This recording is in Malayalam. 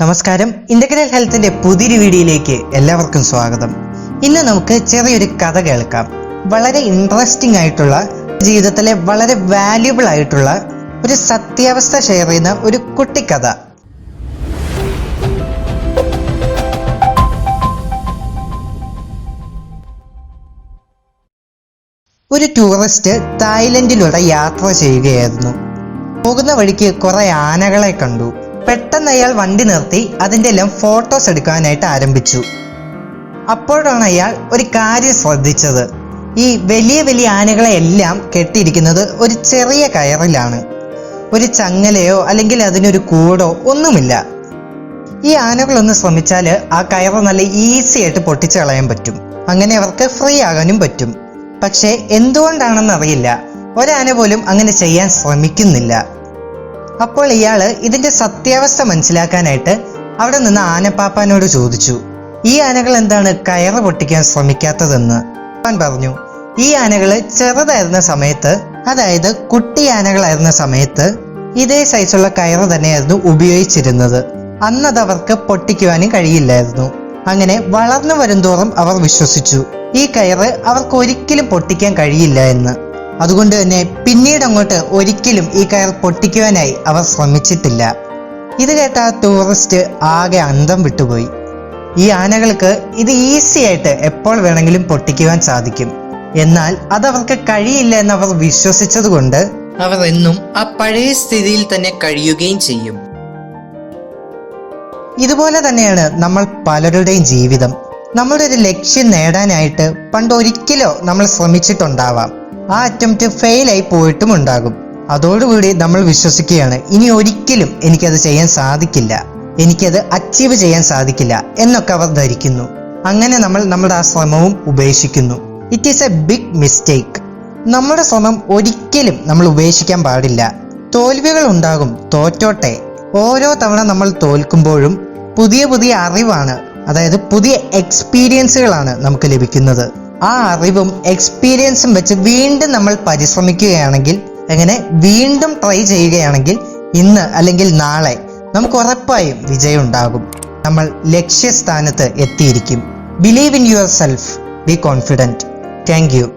നമസ്കാരം. ഇന്റഗ്രൽ ഹെൽത്തിന്റെ പുതിയൊരു വീഡിയോയിലേക്ക് എല്ലാവർക്കും സ്വാഗതം. ഇന്ന് നമുക്ക് ചെറിയൊരു കഥ കേൾക്കാം. വളരെ ഇൻട്രസ്റ്റിംഗ് ആയിട്ടുള്ള ജീവിതത്തിലെ വളരെ വാല്യുബിൾ ആയിട്ടുള്ള ഒരു സത്യാവസ്ഥ ഷെയർ ചെയ്യുന്ന ഒരു കുട്ടിക്കഥ. ഒരു ടൂറിസ്റ്റ് തായ്ലൻഡിലൂടെ യാത്ര ചെയ്യുകയായിരുന്നു. പോകുന്ന വഴിക്ക് കുറെ ആനകളെ കണ്ടു. പെട്ടെന്ന് അയാൾ വണ്ടി നിർത്തി അതിന്റെ എല്ലാം ഫോട്ടോസ് എടുക്കാനായിട്ട് ആരംഭിച്ചു. അപ്പോഴാണ് അയാൾ ഒരു കാര്യം ശ്രദ്ധിച്ചത്. ഈ വലിയ വലിയ ആനകളെ എല്ലാം കെട്ടിയിരിക്കുന്നത് ഒരു ചെറിയ കയറിലാണ്. ഒരു ചങ്ങലയോ അല്ലെങ്കിൽ അതിനൊരു കൂടോ ഒന്നുമില്ല. ഈ ആനകളൊന്ന് ശ്രമിച്ചാൽ ആ കയറ് നല്ല ഈസി ആയിട്ട് പൊട്ടിച്ചു കളയാൻ പറ്റും. അങ്ങനെ അവർക്ക് ഫ്രീ ആകാനും പറ്റും. പക്ഷേ എന്തുകൊണ്ടാണെന്ന് അറിയില്ല ഒരാന പോലും അങ്ങനെ ചെയ്യാൻ ശ്രമിക്കുന്നില്ല. അപ്പോൾ ഇയാൾ ഇതിന്റെ സത്യാവസ്ഥ മനസ്സിലാക്കാനായിട്ട് അവിടെ നിന്ന് ആനപ്പാപ്പാനോട് ചോദിച്ചു ഈ ആനകൾ എന്താണ് കയറ് പൊട്ടിക്കാൻ ശ്രമിക്കാത്തതെന്ന്? അവൻ പറഞ്ഞു ഈ ആനകൾ ചെറുതായിരുന്ന സമയത്ത് അതായത് കുട്ടി ആനകളായിരുന്ന സമയത്ത് ഇതേ സൈസുള്ള കയറ് തന്നെയായിരുന്നു ഉപയോഗിച്ചിരുന്നത്. അന്നത് അവർക്ക് പൊട്ടിക്കുവാനും കഴിയില്ലായിരുന്നു. അങ്ങനെ വളർന്നു വരുംതോറും അവർ വിശ്വസിച്ചു ഈ കയറ് അവർക്ക് ഒരിക്കലും പൊട്ടിക്കാൻ കഴിയില്ല എന്ന്. അതുകൊണ്ട് തന്നെ പിന്നീട് അങ്ങോട്ട് ഒരിക്കലും ഈ കയർ പൊട്ടിക്കുവാനായി അവർ ശ്രമിച്ചിട്ടില്ല. ഇത് കേട്ട ടൂറിസ്റ്റ് ആകെ അന്തം വിട്ടുപോയി. ഈ ആനകൾക്ക് ഇത് ഈസി ആയിട്ട് എപ്പോൾ വേണമെങ്കിലും പൊട്ടിക്കുവാൻ സാധിക്കും. എന്നാൽ അതവർക്ക് കഴിയില്ല എന്ന് അവർ വിശ്വസിച്ചതുകൊണ്ട് അവർ എന്നും ആ പഴയ സ്ഥിതിയിൽ തന്നെ കഴിയുകയും ചെയ്യും. ഇതുപോലെ തന്നെയാണ് നമ്മൾ പലരുടെയും ജീവിതം. നമ്മളുടെ ഒരു ലക്ഷ്യം നേടാനായിട്ട് പണ്ട് ഒരിക്കലോ നമ്മൾ ശ്രമിച്ചിട്ടുണ്ടാവാം. ആ അറ്റംപ്റ്റ് ആയി പോയിട്ടും ഉണ്ടാകും. അതോടുകൂടി നമ്മൾ വിശ്വസിക്കുകയാണ് ഇനി ഒരിക്കലും എനിക്കത് ചെയ്യാൻ സാധിക്കില്ല. എനിക്കത് അച്ചീവ് ചെയ്യാൻ സാധിക്കില്ല എന്നൊക്കെ അവർ ധരിക്കുന്നു. അങ്ങനെ നമ്മൾ നമ്മുടെ ആ ശ്രമവും ഉപേക്ഷിക്കുന്നു. It is a big mistake നമ്മുടെ ശ്രമം ഒരിക്കലും നമ്മൾ ഉപേക്ഷിക്കാൻ പാടില്ല. തോൽവികൾ ഉണ്ടാകും തോറ്റോട്ടെ. ഓരോ തവണ നമ്മൾ തോൽക്കുമ്പോഴും പുതിയ പുതിയ അറിവാണ് അതായത് പുതിയ എക്സ്പീരിയൻസുകളാണ് നമുക്ക് ലഭിക്കുന്നത്. ആ അറിവും എക്സ്പീരിയൻസും വെച്ച് വീണ്ടും നമ്മൾ പരിശ്രമിക്കുകയാണെങ്കിൽ അങ്ങനെ വീണ്ടും ട്രൈ ചെയ്യുകയാണെങ്കിൽ ഇന്ന് അല്ലെങ്കിൽ നാളെ നമുക്ക് ഉറപ്പായും വിജയം ഉണ്ടാകും നമ്മൾ ലക്ഷ്യസ്ഥാനത്ത് എത്തിയിരിക്കും. Believe in your self be confident thank you